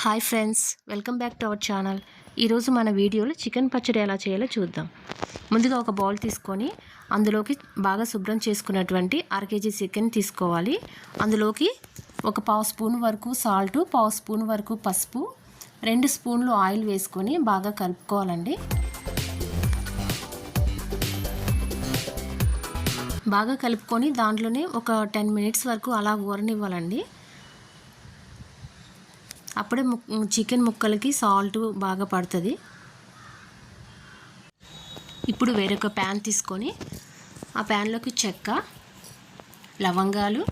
Hi friends welcome back to our channel. ఈరోజు మన వీడియోలో చికెన్ పచ్చడి ఎలా చేయాలో చూద్దాం. ముందుగా ఒక బౌల్ తీసుకొని అందులోకి బాగా శుభ్రం చేసుకున్నటువంటి అర కేజీ చికెన్ తీసుకోవాలి. అందులోకి ఒక పావు స్పూన్ వరకు సాల్ట్ పావు స్పూన్ వరకు పసుపు రెండు స్పూన్లు ఆయిల్ వేసుకొని బాగా కలుపుకోవాలండి. బాగా కలుపుకొని దాంట్లోనే ఒక టెన్ మినిట్స్ వరకు అలా ఊరనివ్వాలండి. అప్పుడే చికెన్ ముక్కలకి సాల్ట్ బాగా పడుతుంది. ఇప్పుడు వేరొక ప్యాన్ తీసుకొని ఆ ప్యాన్లోకి చెక్క లవంగాలు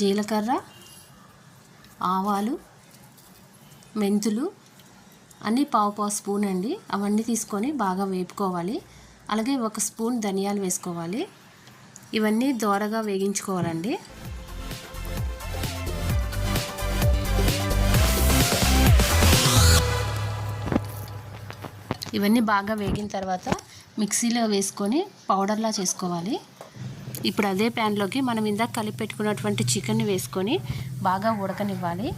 జీలకర్ర ఆవాలు మెంతులు అన్నీ పావు పావు స్పూన్ అండి. అవన్నీ తీసుకొని బాగా వేపుకోవాలి. అలాగే ఒక స్పూన్ ధనియాలు వేసుకోవాలి. ఇవన్నీ దోరగా వేగించుకోవాలండి. ఇవన్నీ బాగా వేగిన తర్వాత మిక్సీలో వేసుకొని పౌడర్లా చేసుకోవాలి. ఇప్పుడు అదే ప్యాన్లోకి మనం ఇందాక కలిపి పెట్టుకున్నటువంటి చికెన్ వేసుకొని బాగా ఉడకనివ్వాలి.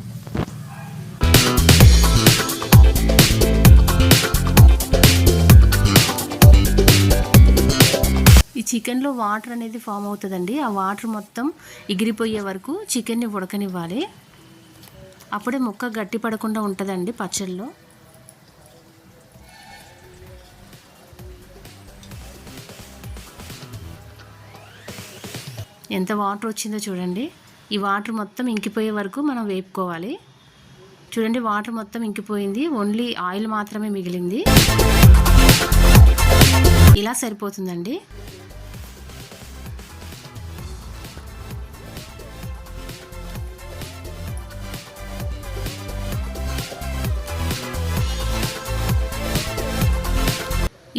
ఈ చికెన్లో వాటర్ అనేది ఫామ్ అవుతుందండి. ఆ వాటర్ మొత్తం ఎగిరిపోయే వరకు చికెన్ని ఉడకనివ్వాలి. అప్పుడే ముక్క గట్టి పడకుండా ఉంటుందండి పచ్చళ్ళలో. ఎంత వాటర్ వచ్చిందో చూడండి. ఈ వాటర్ మొత్తం ఇంకిపోయే వరకు మనం వేపుకోవాలి. చూడండి వాటర్ మొత్తం ఇంకిపోయింది. ఓన్లీ ఆయిల్ మాత్రమే మిగిలింది. ఇలా సరిపోతుందండి.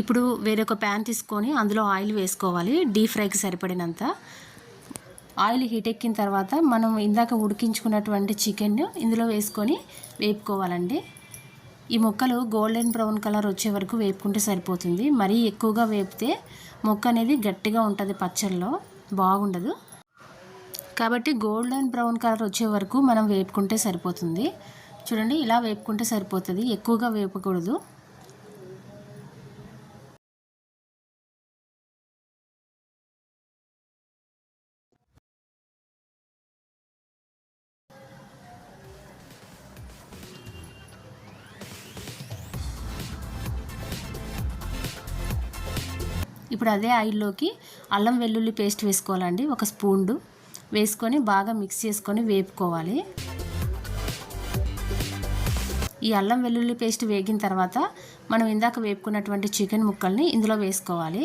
ఇప్పుడు వేరొక ప్యాన్ తీసుకొని అందులో ఆయిల్ వేసుకోవాలి. డీప్ ఫ్రైకి సరిపడినంత. ఆయిల్ హీట్ ఎక్కిన తర్వాత మనం ఇందాక ఉడికించుకున్నటువంటి చికెన్ ఇందులో వేసుకొని వేపుకోవాలండి. ఈ మొక్కలు గోల్డెన్ బ్రౌన్ కలర్ వచ్చే వరకు వేపుకుంటే సరిపోతుంది. మరీ ఎక్కువగా వేపితే మొక్క అనేది గట్టిగా ఉంటుంది పచ్చళ్ళలో బాగుండదు. కాబట్టి గోల్డెన్ బ్రౌన్ కలర్ వచ్చే వరకు మనం వేపుకుంటే సరిపోతుంది. చూడండి ఇలా వేపుకుంటే సరిపోతుంది. ఎక్కువగా వేపకూడదు. ఇప్పుడు అదే ఆయిల్లోకి అల్లం వెల్లుల్లి పేస్ట్ వేసుకోవాలండి. ఒక స్పూన్డు వేసుకొని బాగా మిక్స్ చేసుకొని వేపుకోవాలి. ఈ అల్లం వెల్లుల్లి పేస్ట్ వేగిన తర్వాత మనం ఇందాక వేపుకున్నటువంటి చికెన్ ముక్కల్ని ఇందులో వేసుకోవాలి.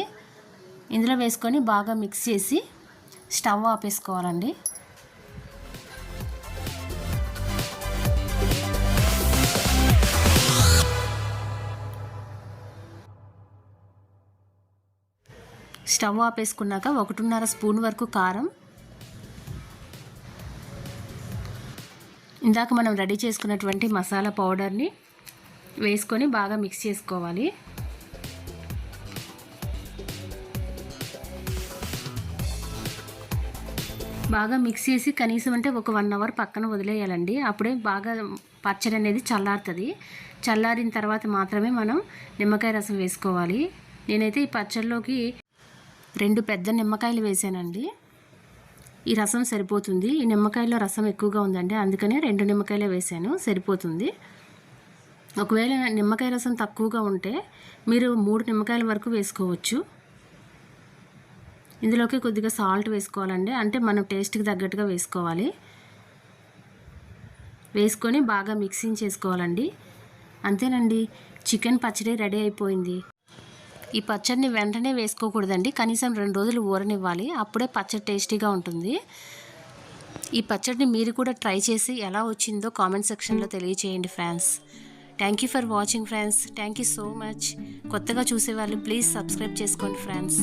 ఇందులో వేసుకొని బాగా మిక్స్ చేసి స్టవ్ ఆపేసుకోవాలండి. స్టవ్ ఆపేసుకున్నాక ఒకటిన్నర స్పూన్ వరకు కారం. ఇందాక మనం రెడీ చేసుకున్నటువంటి మసాలా పౌడర్ని వేసుకొని బాగా మిక్స్ చేసుకోవాలి. బాగా మిక్స్ చేసి కనీసం అంటే ఒక వన్ అవర్ పక్కన వదిలేయాలండి. అప్పుడే బాగా పచ్చడి అనేది చల్లారుతుంది. చల్లారిన తర్వాత మాత్రమే మనం నిమ్మకాయ రసం వేసుకోవాలి. నేనైతే ఈ పచ్చడిలోకి రెండు పెద్ద నిమ్మకాయలు వేసానండి. ఈ రసం సరిపోతుంది. ఈ నిమ్మకాయలో రసం ఎక్కువగా ఉందండి. అందుకనే రెండు నిమ్మకాయలే వేసాను. సరిపోతుంది. ఒకవేళ నిమ్మకాయ రసం తక్కువగా ఉంటే మీరు మూడు నిమ్మకాయల వరకు వేసుకోవచ్చు. ఇందులోకి కొద్దిగా సాల్ట్ వేసుకోవాలండి. అంటే మనం టేస్ట్కి తగ్గట్టుగా వేసుకోవాలి. వేసుకొని బాగా మిక్సింగ్ చేసుకోవాలండి. అంతేనండి. చికెన్ పచ్చడి రెడీ అయిపోయింది. ఈ పచ్చడిని వెంటనే వేసుకోకూడదండి. కనీసం రెండు రోజులు ఊరనివ్వాలి. అప్పుడే పచ్చడి టేస్టీగా ఉంటుంది. ఈ పచ్చడిని మీరు కూడా ట్రై చేసి ఎలా వచ్చిందో కామెంట్ సెక్షన్లో తెలియచేయండి friends. Thank you for watching friends thank you so much కొత్తగా చూసేవాళ్ళు ప్లీజ్ సబ్స్క్రైబ్ చేసుకోండి ఫ్రెండ్స్